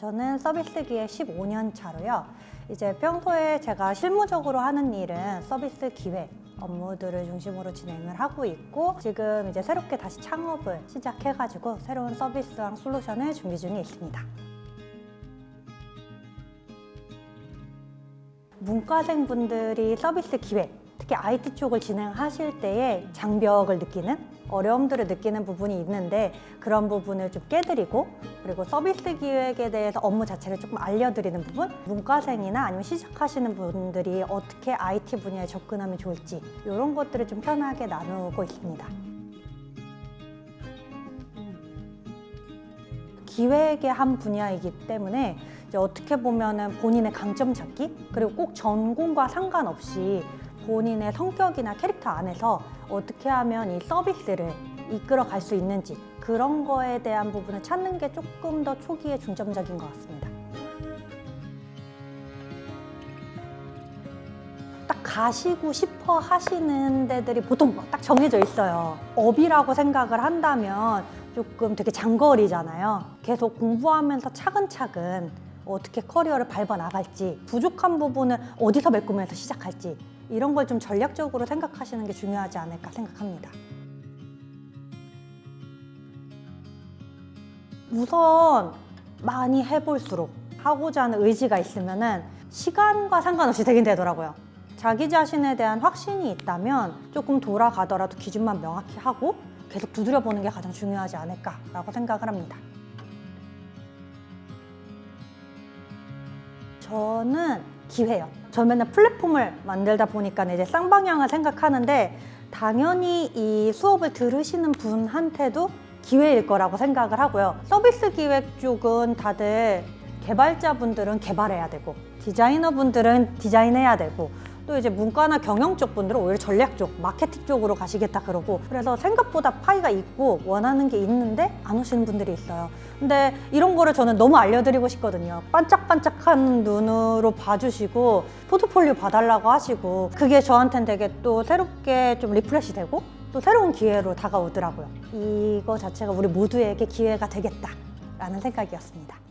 저는 서비스 기획 15년 차로요. 이제 평소에 제가 실무적으로 하는 일은 서비스 기획 업무들을 중심으로 진행을 하고 있고 지금 이제 새롭게 다시 창업을 시작해가지고 새로운 서비스랑 솔루션을 준비 중에 있습니다. 문과생 분들이 서비스 기획, 특히 IT 쪽을 진행하실 때에 장벽을 느끼는 어려움들을 느끼는 부분이 있는데 그런 부분을 좀 깨드리고 그리고 서비스 기획에 대해서 업무 자체를 조금 알려드리는 부분 문과생이나 아니면 시작하시는 분들이 어떻게 IT 분야에 접근하면 좋을지 이런 것들을 좀 편하게 나누고 있습니다. 기획의 한 분야이기 때문에 이제 어떻게 보면은 본인의 강점 찾기 그리고 꼭 전공과 상관없이 본인의 성격이나 캐릭터 안에서 어떻게 하면 이 서비스를 이끌어 갈 수 있는지 그런 거에 대한 부분을 찾는 게 조금 더 초기에 중점적인 것 같습니다. 딱 가시고 싶어 하시는 데들이 보통 뭐딱 정해져 있어요. 업이라고 생각을 한다면 조금 되게 장거리잖아요. 계속 공부하면서 차근차근 어떻게 커리어를 밟아 나갈지, 부족한 부분을 어디서 메꾸면서 시작할지, 이런 걸 좀 전략적으로 생각하시는 게 중요하지 않을까 생각합니다. 우선 많이 해볼수록 하고자 하는 의지가 있으면은 시간과 상관없이 되긴 되더라고요. 자기 자신에 대한 확신이 있다면 조금 돌아가더라도 기준만 명확히 하고 계속 두드려 보는 게 가장 중요하지 않을까라고 생각을 합니다. 저는 기회요. 저는 맨날 플랫폼을 만들다 보니까 이제 쌍방향을 생각하는데 당연히 이 수업을 들으시는 분한테도 기회일 거라고 생각을 하고요. 서비스 기획 쪽은 다들 개발자분들은 개발해야 되고 디자이너분들은 디자인해야 되고 또 이제 문과나 경영 쪽 분들은 오히려 전략 쪽, 마케팅 쪽으로 가시겠다 그러고 그래서 생각보다 파이가 있고 원하는 게 있는데 안 오시는 분들이 있어요. 근데 이런 거를 저는 너무 알려드리고 싶거든요. 반짝반짝한 눈으로 봐주시고 포트폴리오 봐달라고 하시고 그게 저한테는 되게 또 새롭게 좀 리프레시 되고 또 새로운 기회로 다가오더라고요. 이거 자체가 우리 모두에게 기회가 되겠다라는 생각이었습니다.